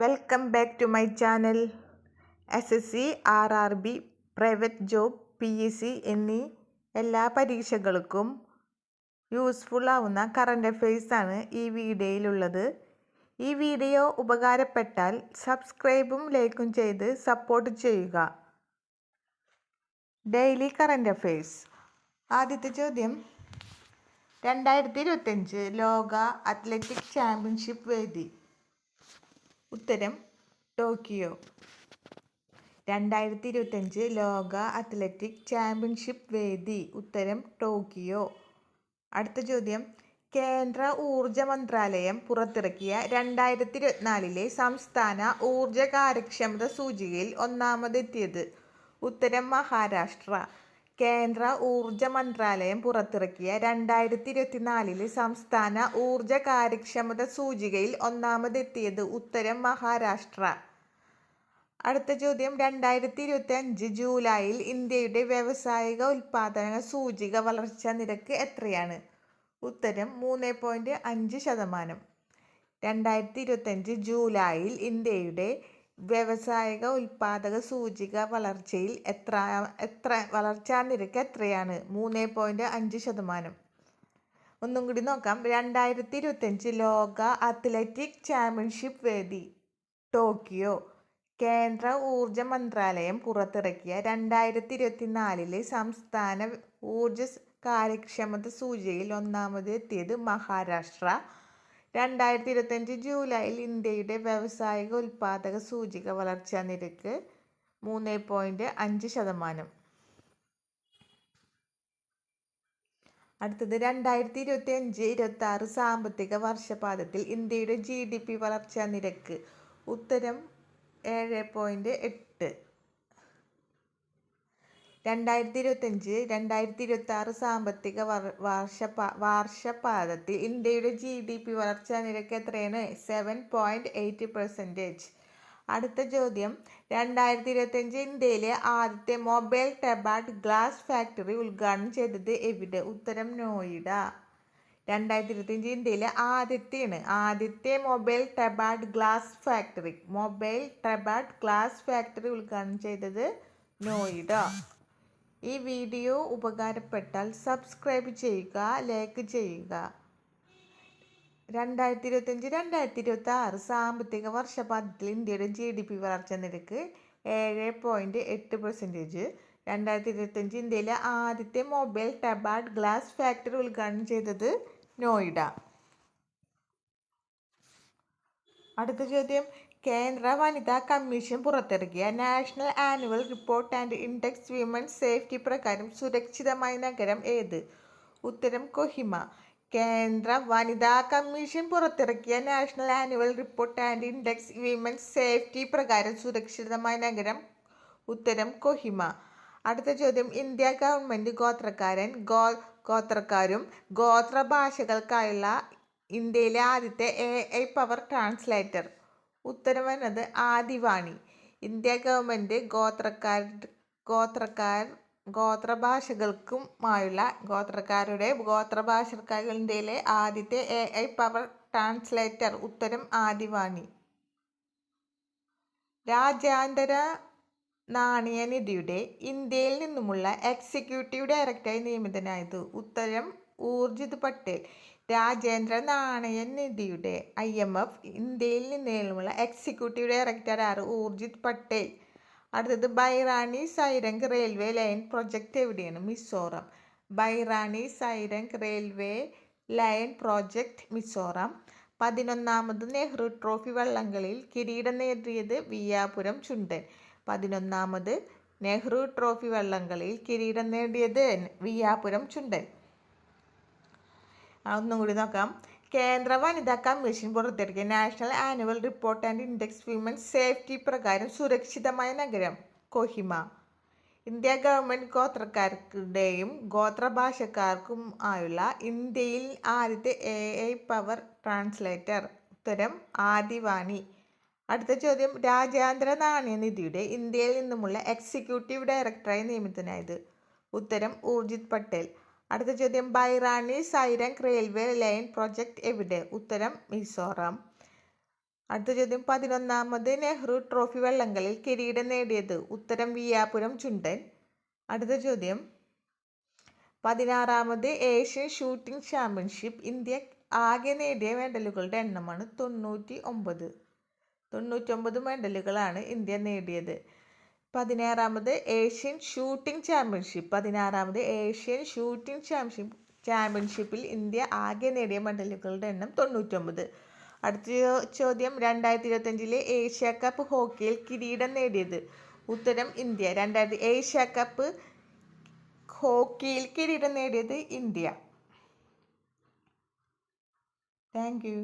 Welcome back to my channel S S C R R B private job P S C എന്നീ എല്ലാ പരീക്ഷകൾക്കും useful ആവുന്ന current അഫെയർസാണ് ഈ വീഡിയോയിലുള്ളത്. ഈ video ഉപകാരപ്പെട്ടാൽ സബ്സ്ക്രൈബും ലൈക്കും ചെയ്ത് സപ്പോർട്ട് ചെയ്യുക. ഡെയിലി കറണ്ട് അഫെയർസ് ആദ്യത്തെ ചോദ്യം. രണ്ടായിരത്തി ഇരുപത്തഞ്ച് ലോക അത്ലറ്റിക് ചാമ്പ്യൻഷിപ്പ് വേദി. ഉത്തരം ടോക്കിയോ. രണ്ടായിരത്തി ഇരുപത്തഞ്ച് ലോക അത്ലറ്റിക് ചാമ്പ്യൻഷിപ്പ് വേദി. ഉത്തരം ടോക്കിയോ. അടുത്ത ചോദ്യം. കേന്ദ്ര ഊർജ മന്ത്രാലയം പുറത്തിറക്കിയ രണ്ടായിരത്തി ഇരുപത്തിനാലിലെ സംസ്ഥാന ഊർജ കാര്യക്ഷമത സൂചികയിൽ ഒന്നാമതെത്തിയത് ഉത്തരം മഹാരാഷ്ട്ര. കേന്ദ്ര ഊർജ മന്ത്രാലയം പുറത്തിറക്കിയ രണ്ടായിരത്തി ഇരുപത്തിനാലിലെ സംസ്ഥാന ഊർജ കാര്യക്ഷമത സൂചികയിൽ ഒന്നാമതെത്തിയത് ഉത്തരം മഹാരാഷ്ട്ര. അടുത്ത ചോദ്യം. രണ്ടായിരത്തി ഇരുപത്തി അഞ്ച് ജൂലൈയിൽ ഇന്ത്യയുടെ വ്യവസായിക ഉൽപാദന സൂചിക വളർച്ചാ നിരക്ക് എത്രയാണ്? ഉത്തരം മൂന്ന് പോയിന്റ് അഞ്ച് ശതമാനം. രണ്ടായിരത്തി ഇരുപത്തഞ്ച് ജൂലൈയിൽ ഇന്ത്യയുടെ വ്യാവസായിക ഉൽപാദക സൂചിക വളർച്ചയിൽ എത്ര എത്ര വളർച്ചാ നിരക്ക് എത്രയാണ്? മൂന്ന് പോയിന്റ് അഞ്ച് ശതമാനം. ഒന്നും കൂടി നോക്കാം. രണ്ടായിരത്തി ഇരുപത്തഞ്ച് ലോക അത്ലറ്റിക് ചാമ്പ്യൻഷിപ്പ് വേദി ടോക്കിയോ. കേന്ദ്ര ഊർജ മന്ത്രാലയം പുറത്തിറക്കിയ രണ്ടായിരത്തി ഇരുപത്തിനാലിലെ സംസ്ഥാന ഊർജ കാര്യക്ഷമത സൂചികയിൽ ഒന്നാമത് എത്തിയത് മഹാരാഷ്ട്ര. രണ്ടായിരത്തി ഇരുപത്തഞ്ച് ജൂലൈയിൽ ഇന്ത്യയുടെ വ്യാവസായിക ഉൽപാദക സൂചിക വളർച്ചാ നിരക്ക് മൂന്ന് പോയിന്റ് അഞ്ച് ശതമാനം. അടുത്തത് രണ്ടായിരത്തി ഇരുപത്തി അഞ്ച് ഇരുപത്തി ആറ് സാമ്പത്തിക വർഷപാതത്തിൽ ഇന്ത്യയുടെ ജി ഡി പി വളർച്ചാ നിരക്ക് ഉത്തരം ഏഴ് പോയിന്റ് എട്ട്. രണ്ടായിരത്തി ഇരുപത്തഞ്ച് രണ്ടായിരത്തി ഇരുപത്തി ആറ് സാമ്പത്തിക വർഷ വാർഷപാദത്തിൽ ഇന്ത്യയുടെ ജി ഡി പി വളർച്ചാ നിരക്ക് എത്രയാണ്? സെവൻ പോയിന്റ് എയ്റ്റ് പെർസെന്റേജ് അടുത്ത ചോദ്യം. രണ്ടായിരത്തി ഇരുപത്തഞ്ച് ഇന്ത്യയിലെ ആദ്യത്തെ മൊബൈൽ ടെബാട്ട് ഗ്ലാസ് ഫാക്ടറി ഉദ്ഘാടനം ചെയ്തത് എവിടെ? ഉത്തരം നോയിഡ. രണ്ടായിരത്തി ഇരുപത്തഞ്ച് ഇന്ത്യയിലെ ആദ്യത്തെയാണ് ആദ്യത്തെ mobile ടെബാട്ട് glass factory mobile ടെബാട്ട് glass factory ഉദ്ഘാടനം ചെയ്തത് നോയിഡ. ഈ വീഡിയോ ഉപകാരപ്പെട്ടാൽ സബ്സ്ക്രൈബ് ചെയ്യുക ലൈക്ക് ചെയ്യുക. രണ്ടായിരത്തി ഇരുപത്തഞ്ച് രണ്ടായിരത്തി ഇരുപത്തി ആറ് സാമ്പത്തിക വർഷപാദത്തിൽ ഇന്ത്യയുടെ ജി ഡി പി വളർച്ചാ നിരക്ക് ഏഴ് പോയിന്റ് എട്ട് പെർസെന്റേജ് രണ്ടായിരത്തി ഇരുപത്തഞ്ച് ഇന്ത്യയിലെ ആദ്യത്തെ മൊബൈൽ ടബാഡ് ഗ്ലാസ് ഫാക്ടറി ഉദ്ഘാടനം ചെയ്തത് നോയിഡ. അടുത്ത ചോദ്യം കേന്ദ്ര വനിതാ കമ്മീഷൻ പുറത്തിറക്കിയ national annual report and index women's safety പ്രകാരം സുരക്ഷിതമായ നഗരം ഏത്? ഉത്തരം കൊഹിമ. കേന്ദ്ര വനിതാ കമ്മീഷൻ പുറത്തിറക്കിയ national annual report and index women's safety പ്രകാരം സുരക്ഷിതമായ നഗരം ഉത്തരം കൊഹിമ. അടുത്ത ചോദ്യം ഇന്ത്യ ഗവൺമെന്റ് ഗോത്രക്കാരൻ ഗോ ഗോത്രക്കാരും ഗോത്ര ഭാഷകൾക്കായുള്ള ഇന്ത്യയിലെ ആദ്യത്തെ എ ഐ പവർ ട്രാൻസ്ലേറ്റർ. ഉത്തരം ആദിവാണി. ഇന്ത്യ ഗവൺമെന്റ് ഗോത്രക്കാർ ഗോത്രക്കാർ ഗോത്രഭാഷകൾക്കുമായുള്ള ഗോത്രക്കാരുടെ ഗോത്രഭാഷക്കാർ ആദ്യത്തെ എ ഐ പവർ ട്രാൻസ്ലേറ്റർ ഉത്തരം ആദിവാണി. രാജ്യാന്തര നാണയനിധിയുടെ ഇന്ത്യയിൽ നിന്നുമുള്ള എക്സിക്യൂട്ടീവ് ഡയറക്ടറായി നിയമിതനായത് ഉത്തരം ഊർജിത് പട്ടേൽ. രാജ്യാന്തര നാണയനിധിയുടെ ഐ എം എഫ് ഇന്ത്യയിൽ നിന്നുള്ള executive director R Urjit Patel. അടുത്തത് Bairabi Sairang railway line project എവിടെയാണ്? Mizoram. Bairabi Sairang railway line project Mizoram. പതിനൊന്നാമത് Nehru trophy വള്ളംകളിയിൽ കിരീടം നേടിയത് വിയാപുരം ചുണ്ടൻ. പതിനൊന്നാമത് നെഹ്റു ട്രോഫി വള്ളംകളിയിൽ കിരീടം നേടിയത് വിയാപുരം ചുണ്ടൻ. ഒന്നും കൂടി നോക്കാം. കേന്ദ്ര വനിതാ കമ്മീഷൻ പുറത്തിറക്കിയ national annual report and index women safety പ്രകാരം സുരക്ഷിതമായ നഗരം കൊഹിമ. ഇന്ത്യ ഗവൺമെന്റ് ഗോത്രക്കാരുടെയും ഗോത്രഭാഷക്കാർക്കും ആയുള്ള ഇന്ത്യയിൽ ആദ്യത്തെ എ ഐ പവർ ട്രാൻസ്ലേറ്റർ. ഉത്തരം ആദിവാണി അടുത്ത ചോദ്യം രാജ്യാന്തര നാണയനിധിയുടെ ഇന്ത്യയിൽ നിന്നുമുള്ള എക്സിക്യൂട്ടീവ് ഡയറക്ടറായി നിയമിതനായത്. ഉത്തരം ഊർജിത് പട്ടേൽ. അടുത്ത ചോദ്യം. Bairabi Sairang railway line project എവിടെ? ഉത്തരം മിസോറാം. അടുത്ത ചോദ്യം. പതിനൊന്നാമത് നെഹ്റു ട്രോഫി വള്ളംകളിയിൽ കിരീടം നേടിയത്. ഉത്തരം വിയാപുരം ചുണ്ടൻ. അടുത്ത ചോദ്യം. പതിനാറാമത് ഏഷ്യൻ ഷൂട്ടിംഗ് ചാമ്പ്യൻഷിപ്പ്. ഇന്ത്യ ആകെ നേടിയ മെഡലുകളുടെ എണ്ണമാണ് തൊണ്ണൂറ്റി ഒമ്പത് തൊണ്ണൂറ്റൊമ്പത് മെഡലുകളാണ് ഇന്ത്യ നേടിയത്. പതിനാറാമത് ഏഷ്യൻ ഷൂട്ടിംഗ് ചാമ്പ്യൻഷിപ്പ്. പതിനാറാമത് ഏഷ്യൻ ഷൂട്ടിംഗ് ചാമ്പ്യൻഷിപ്പ് ചാമ്പ്യൻഷിപ്പിൽ ഇന്ത്യ ആകെ നേടിയ മെഡലുകളുടെ എണ്ണം തൊണ്ണൂറ്റൊമ്പത്. അടുത്ത ചോദ്യം രണ്ടായിരത്തി ഇരുപത്തഞ്ചിലെ ഏഷ്യ കപ്പ് ഹോക്കിയിൽ കിരീടം നേടിയത്. ഉത്തരം ഇന്ത്യ. രണ്ടായിരത്തി ഏഷ്യ കപ്പ് ഹോക്കിയിൽ കിരീടം നേടിയത് ഇന്ത്യ. Thank you.